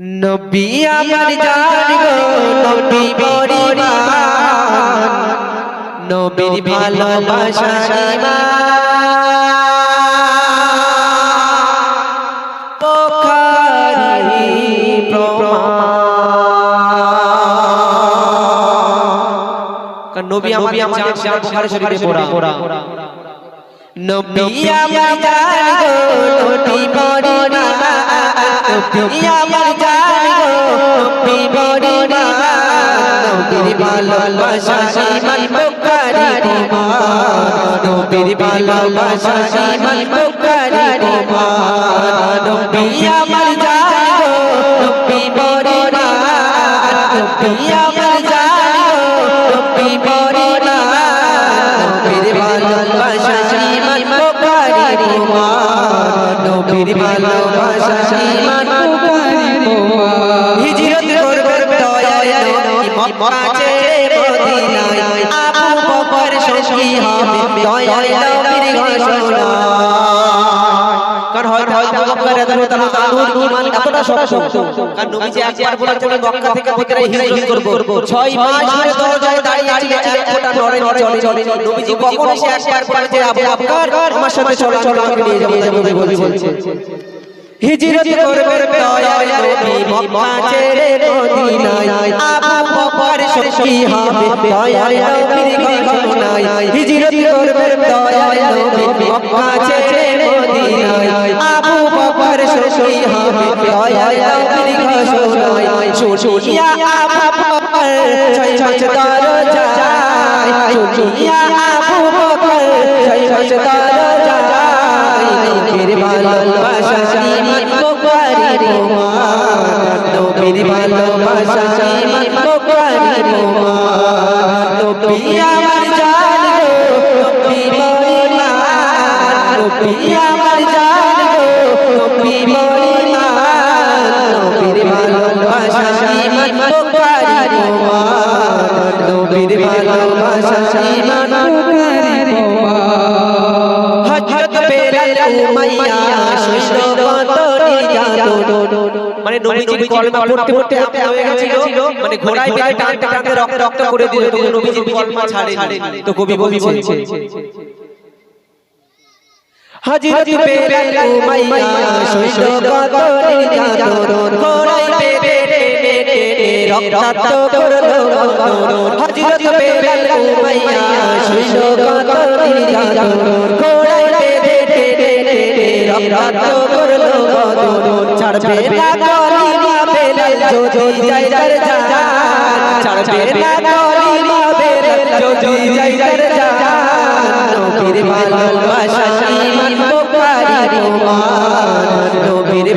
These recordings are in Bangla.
নবী আমার জান গো নবী পরিবার। নবীর ভালোবাসা পোখারি নবী আমার জান জান বুখারী শরীফে পড়া। নবী আমার জান গো নবী পরিবার। নবী আমার ইমান পোখারি প্রমাণ নবীর ভালোবাসা ইমান পোখারি প্রমাণ নবী আমার জান নবী পরিবার নবী আমার জান নবী পরিবার নবীর ভালোবাসা ইমান পোখারি প্রমাণ নবীর ভালোবাসা ইমান পোখারি প্রমাণ হিজরত করবে নবী মক্কা ছেড়ে মদিনায় আবু বকর সঙ্গী হবে। দয়ায় নবীর ঘোষণা। কারণ হয়তো আবু বকর রাদিয়াল্লাহু তাআলা ঈমান এতটা শক্ত। কারণ নবী যে একবার বলেছিলেন, মক্কা থেকে মদিনায় হিজরত করব। 6 মাস ধরে দরজায় দাঁড়িয়ে ছিলেন এক ফোঁটা নড়েনি চলে নবীজি কখন এসে একবার বলে যে আবু বকর, আমার সাথে চলো চলো, আমাকে নিয়ে যাব নবী বলছে হিজরত করবে দয়াল নবী মক্কা ছেড়ে মদিনায়। আবু বকর সখী হবে দয়াল নবীর ঘটনায় হিজরত করবে দয়াল নবী মক্কা ছেড়ে মদিনায়। আবু বকর সখী হবে দয়াল নবীর ঘটনায় শুনিয়া আবু বকর ছয় মাস দরজায়। শুনিয়া আবু বকর ছয় মাস দরজায়। নবী আমার জান গো নবী মরিমান নবী আমার জান গো নবী মরিমান নবীর ভালোবাসা ইমান বেলাল উমাইয়া শৈশব কত নির্যাতন মানে নবীজির কলমা পড়তে পড়তে আপনি হয়ে গেছিল মানে ঘোড়ায় বেঁধে টানতে টানতে রক্ত রক্ত করে দিল তো নবীজির কলমা ছাড়েনি তো কবি বলছে হযরত বেলাল উমাইয়া শৈশব কত নির্যাতন ঘোড়ায় টেনে রক্তাক্ত করল হযরত বেলাল উমাইয়া শৈশব কত নির্যাতন ঘোড়ায় টেনে রক্তাক্ত ছাড়বে না কলিমা বেলাল যদি যায় যার জান ছাড়বে না কলিমা বেলাল যদি যায় যার জান নবীর ভালোবাসা নবীর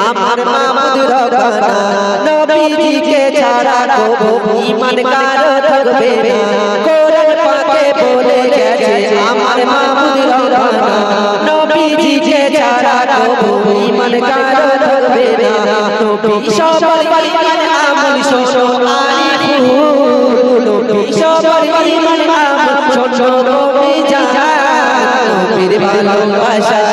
আমরা মামুদ রব্বানা নবীজিকে ছাড়া কবু ঈমান কারও থাকবে না কোরআন পাকে বলে গেছে আমার মামুদ রব্বানা নবীজিকে ছাড়া কবু ঈমান কারও থাকবে না নবী সবার ভালোবাসা